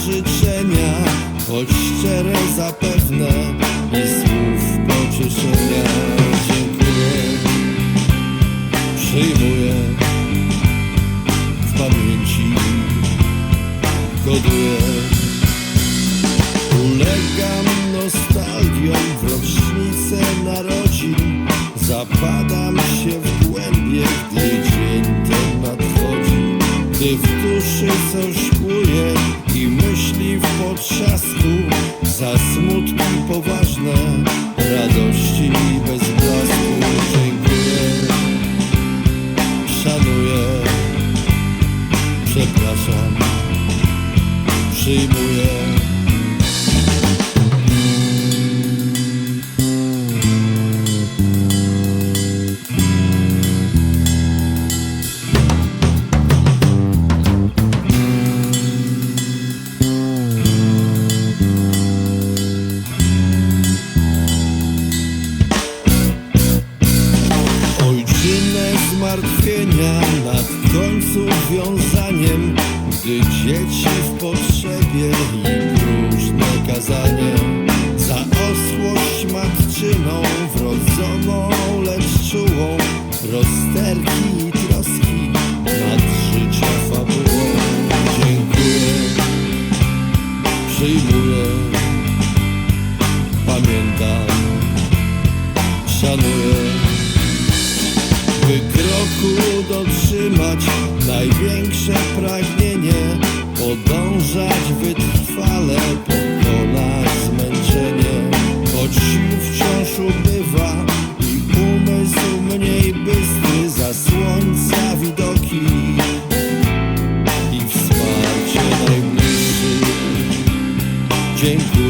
życzenia Choć szczere zapewne i słów pocieszenia Dziękuję, przyjmuję w pamięci Koduję, ulegam nostalgią w rocznicę narodzin. Zapadam się w głębie, gdy dzień ten nadchodzi Gdy w duszy są potrzasku Za smutki poważne, radości bez blasku. Dziękuję, szanuję, przepraszam, przyjmuję końcu wiązaniem Gdy dzieci w potrzebie i próżne kazanie Za oschłość matczyną wrodzoną, lecz czułą Rozterki i troski nad życia fabułą. Dziękuję, przyjmuję, pamiętam, szanuję by kroku dotrzymać największe pragnienie, podążać wytrwale, pokonać zmęczenie, choć sił wciąż ubywa i umysł mniej bystry za słońca widoki. I. Dziękuję.